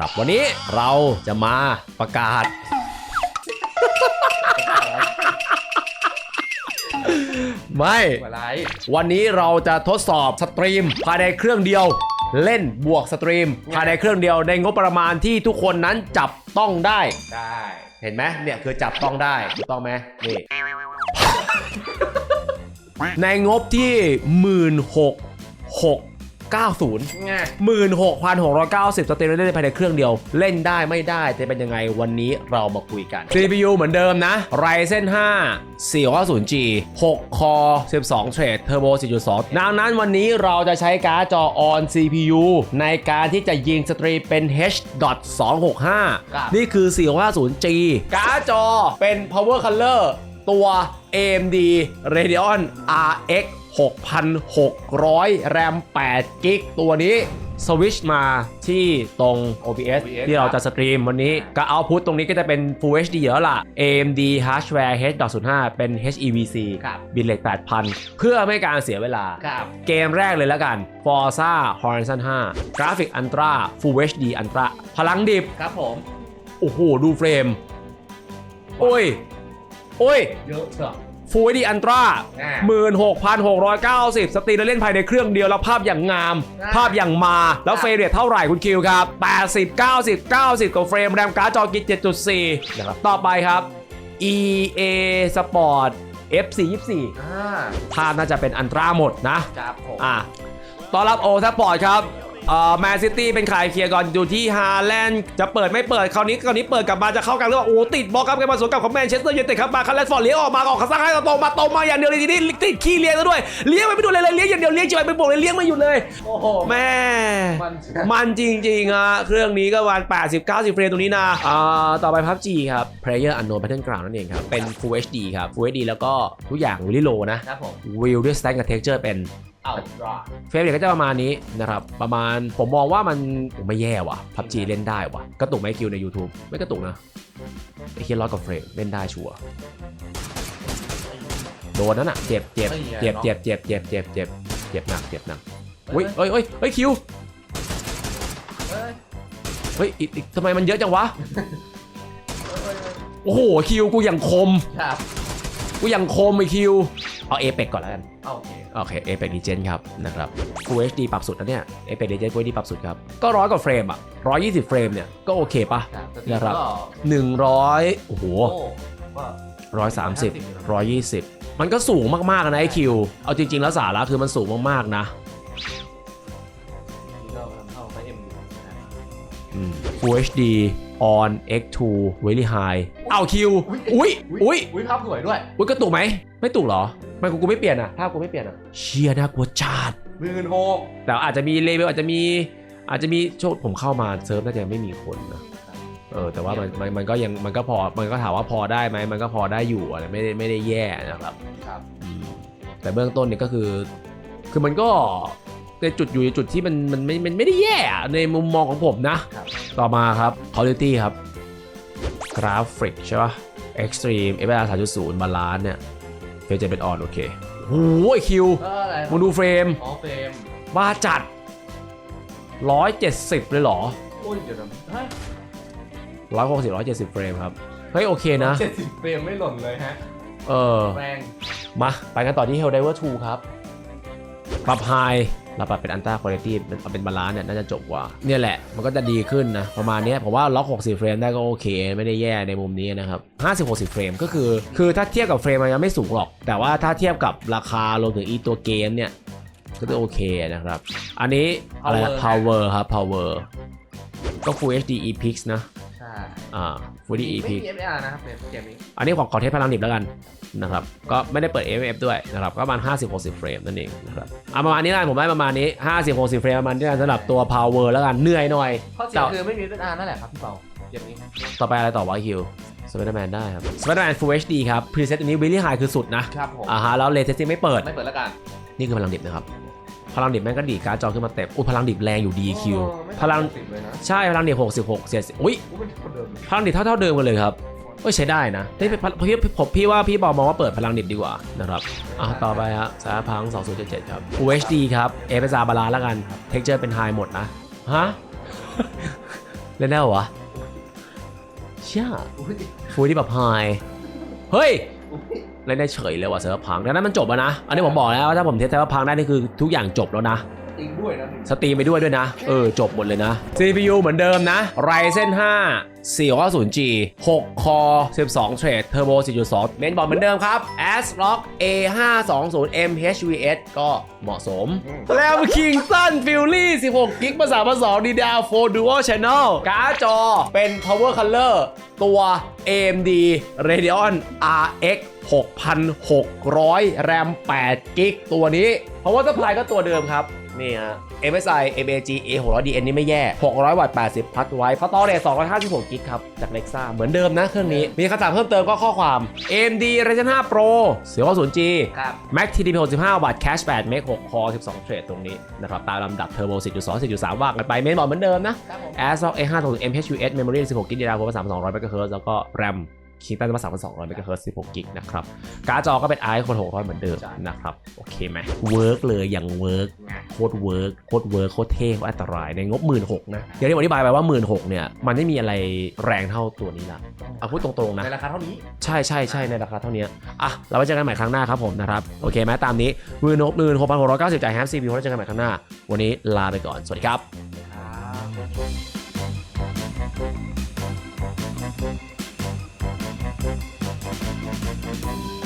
นะครับ วันนี้เราจะมาประกาศ ไม่ อะไรวันนี้เราจะทดสอบสตรีมภายในเครื่องเดียว เล่นบวกสตรีมภายในเครื่องเดียวในงบประมาณที่ทุกคนนั้นจับต้องได้ ได้เห็นไหมเนี่ยคือจับต้องได้ถูกต้องไหมนี่ ในงบที่หมื่นหกหก เก้าศูนย์ไงหมื่นหกพันหกร้อยเก้าสิบสตรีมเล่นภายในเครื่องเดียว เล่นได้ไม่ได้จะเป็นยังไงวันนี้เรามาคุยกัน CPU เหมือนเดิมนะ Ryzen 5 490G 6 Core 12 Thread Turbo 4.2 ดังนั้นวันนี้เราจะใช้การ์ดจอ on CPU ในการที่จะยิงสตรีมเป็น H.265 นี่คือ 450G การ์ดจอเป็น Power Color ตัว AMD Radeon RX 6,600 แรม8กิกตัวนี้สวิชมาที่ตรง OBS ที่เราจะสตรีมวันนี้ก็เอาพุทตรงนี้ก็จะเป็น Full HD แล้วล่ะ AMD Hardware H.05 เป็น HEVC ครับ บิตเลท8,000 เพื่อไม่ให้การเสียเวลา ครับ เกมแรกเลยแล้วกัน Forza Horizon 5 กราฟิก Ultra Full HD Ultra พลังดิบ ครับผม โอ้โห ดูเฟรม โอ้ย โอ้ย เยอะเชี ยว Full HD Ultra อ่าหมื่นหกพันหกร้อยเก้าสิบสตรีมแล้วเล่นภายในเครื่องเดียวแล้วภาพอย่างงามอ่าภาพอย่างมาแล้วเฟรมเรทเท่าไหร่คุณคิวครับ80 90 90กว่าเฟรมแรมการ์ดจอกิน7.4นะครับต่อไปครับ EA Sport FC 24อ่าภาพน่าจะเป็นอันตราหมดนะครับผมอะต้อนรับโอทัพปอร์ตครับ เอ่อแมนซิตี้เป็นขายเคลียร์ก่อนอยู่ที่ฮาแลนด์จะเปิดไม่เปิดคราวนี้คราวนี้เปิดกลับมาจะเข้ากลางเรื่องโอ้ติดบล็อกครับกันมาสวนกลับของแมนเชสเตอร์ยูไนเต็ดครับมาคันแลนฟอร์ดเลี้ยงออกมาออกข้างซ้ายตรงมาตรงมาอย่างเดียวเลยทีนี้ติดขี้เลี้ยงซะด้วยเลี้ยงไปไม่ดูเลยเลยเลี้ยงอย่างเดียวเลี้ยงจิ๋วไปบวกเลยเลี้ยงไม่หยุดเลยโอ้โหแม่มันมันจริงๆอะเครื่องนี้ก็วัน80 90เฟรมตรงนี้นะอ่าต่อไปพับจีครับ Player Unknown Battleground นั่นเองครับเป็น Full HD ครับ Full HD แล้วก็ทุกอย่างวิลิโลนะครับผมวิวด้วยสแตนกับเท็กเจอร์เป็นเอาดราเฟรมเรทก็จะประมาณนี้นะครับประมาณผมมองว่ามันโอ้ไม่แย่ว่ะพับจีเล่นได้ว่ะกระตุกไหมคิวใน YouTube ไม่กระตุกนะไอ้เคียร้อยกว่าเฟรมเล่นได้ชัวร์โดนนั่นอะเจ็บเจ็บเจ็บเจ็บเจ็บเจ็บเจ็บเจ็บเจ็บหนักเจ็บหนักเฮ้ยเฮ้ยเฮ้ยเฮ้ยคิวเอ้ยเฮ้ยอีกอีกทำไมมันเยอะจังวะเอ้ยเอ้ยโอ้โหคิวกูอย่างคมครับกูอย่างคมไอคิว เอาเอเปกก่อนแล้วกันเอาโอเคโอเค a p e x Legend ครับนะครับ Full HD ปรับสุดนะเนี่ย a p e x Legend Full HD ปรับสุดครับ ก็ร้อยกว่าเฟรมอะ120เฟรมเนี่ยก็โอเคปะครับนะครับก็100โอ้โหโอ้ก็130 120มันก็สูงมากๆนะไอคิวเอาจริง ๆ แล้วสาระคือมันสูงมากๆนะนี่ก็เข้าไปเอ็มอยู่นะครับอืม Full HD on X2 very high เอาคิว อุ้ยอุ้ยอุ้ยภาพสวยด้วย อุ้ยกระตุกไหม ไม่ตุกเหรอ ไม่กูกูไม่เปลี่ยนอะถ้ากูไม่เปลี่ยนอะเชียน่ากลัวจัดหมื่นหกแต่อาจจะมีเลเวลอาจจะมีอาจจะมีโชคผมเข้ามาเซิร์ฟน่าจะไม่มีคนนะเออแต่ว่ามันมันมันก็ยังมันก็พอมันก็ถามว่าพอได้ไหมมันก็พอได้อยู่อะไม่ได้ไม่ได้แย่นะครับครับอืมแต่เบื้องต้นเนี่ยก็คือ คือมันก็ในจุดอยู่ในจุดที่มันมันไม่มันไม่ได้แย่อะในมุมมองของผมนะครับต่อมาครับ Quality ครับกราฟิกใช่ปะ Extreme f อ r 3.0บาลานเนี่ย เฟรมจะเป็นออนโอเคโอ้ยคิวเอออะไรมึงดูเฟรมอ๋อเฟรมบ้าจัด 170 เลยเหรอโอ้ยเดี๋ยวนะฮะ160 170เฟรมครับ เฮ้ย โอเคนะ เจ็ดสิบเฟรมไม่หล่นเลยฮะ เออ แรง มา ไปกันต่อที่ Helldiver 2 ครับ ปรับ High เราปรับเป็น Ultra Quality เป็นเอาเป็นบาลานซ์เนี่ยน่าจะจบกว่า เนี่ยแหละมันก็จะดีขึ้นนะ ประมาณเนี้ยผมว่าล็อก 60 เฟรมได้ก็โอเค ไม่ได้แย่ในมุมนี้นะครับ 50 60 เฟรมก็คือ คือถ้าเทียบกับเฟรมมันยังไม่สูงหรอก แต่ว่าถ้าเทียบกับราคารวมถึงอีตัวเกมเนี่ยก็จะโอเคนะครับ อันนี้อะไรนะ power ครับ power ก็ Full HD EPIX นะ ใช่ อ่า Full HD ไม่ EPIX มี FAR นะครับเกมนี้อันนี้ของขอเทสพลังดิบแล้วกันนะครับ ก็ไม่ได้เปิด FF ด้วยนะครับ ก็ประมาณ 50-60 เฟรมนั่นเองนะครับอะประมาณนี้แล้วกันผมได้ประมาณนี้ 50-60 เฟรมประมาณนี้แล้วกันสำหรับตัว power แล้วกัน เหนื่อยหน่อย ข้อเสียคือไม่มี FAR นั่นแหละครับพี่เปาเกมนี้ต่อไปอะไรต่อวะคิว Spider-Man ได้ครับ Spider-Man Full HD ครับ preset อันนี้ very high คือสุดนะครับผมอ่าฮะแล้ว ray tracing ไม่เปิด ไม่เปิดแล้วกัน นี่คือพลังดิบนะครับ พลังดิบแม่งก็ดีดการ์ดจอขึ้นมาเต็มอุ้ยพลังดิบแรงอยู่ดีคิวโอ้ไม่พลังสิบเลยนะใช่พลังดิบ66เสียอุ้ยอู้เป็นคนเดิมเลยพลังดิบเท่าเท่าเดิมกันเลยครับเอ้ยใช้ได้นะที่พี่ผมพี่ว่าพี่บอลมองว่าเปิดพลังดิบดีกว่านะครับอะต่อไปฮะสายพัง2077 ครับ Full HD ครับเอฟเอสอาบาลานแล้วกัน เท็กเจอร์เป็นไฮหมดนะ ฮะ เล่นได้เหรอวะเชี่ยอุ้ยฟูที่แบบไฮเฮ้ย อุ้ย เล่นได้เฉยเลยว่ะเซิร์ฟพังดังนั้นมันจบแล้วนะ อันนี้ผมบอกแล้วว่าถ้าผมเทสเซิร์ฟพังได้นี่คือทุกอย่างจบแล้วนะ ด้วยนะหนึ่งสตรีมไปด้วยด้วยนะ เออ จบหมดเลยนะ CPU เหมือนเดิมนะ Ryzen 5 490G 6 Core 12 Thread Turbo 4.2 เมนบอร์ดเหมือนเดิมครับ ASRock A520M HVS ก็เหมาะสม แล้ว Kingston Fury 16 g b ภาษาภาษา DDR4 Dual Channel การ์ดจอเป็น Power Color ตัว AMD Radeon RX 6,600 RAM 8 g b ตัวนี้ Power Supply ก็ตัวเดิมครับ นี่ฮะ MSI MAG A 600 DN นี่ไม่แย่ 600 วัตต์ 80 พัดไว้พอตอเรท256กิกครับ จาก Nexa เหมือนเดิมนะเครื่องนี้ มีคำถามเพิ่มเติมก็ข้อความ AMD Ryzen 5 Pro เสียว 0G ครับ Mac TDP 65 วัตต์ Cache 8 Make 6 Core 12 เทรดตรงนี้นะครับ ตามลำดับ Turbo 4.2 4.3ว่ากันไป เมนบอร์ดเหมือนเดิมนะครับผม ASRock A520M HUS Memory 16 GB RAM ภาษา200 MHz แล้วก็ RAM คิงแต้มมาสามพันสองร้อยเมกะเฮิร์ตสิบหกกิกนะครับ การ์ดจอก็เป็น i คนหกร้อยเหมือนเดิมนะครับ โอเคไหมเวิร์กเลยอย่างเวิร์กโคตรเวิร์กโคตรเวิร์กโคตรเท่โคตรอันตรายในงบหมื่นหกนะอย่างที่ผมอธิบายไปว่าหมื่นหกเนี่ย มันไม่มีอะไรแรงเท่าตัวนี้ละเอาพูดตรงๆนะในราคาเท่านี้ใช่ใช่ใช่ในราคาเท่านี้อะเราไว้เจอกันใหม่ครั้งหน้าครับผมนะครับโอเคไหมตามนี้หมื่นหกหมื่นหกพันหกร้อยเก้าสิบจ่ายแฮมซีบีเราเจอกันใหม่ครั้งหน้า วันนี้ลาไปก่อนสวัสดีครับ Thank you. thank you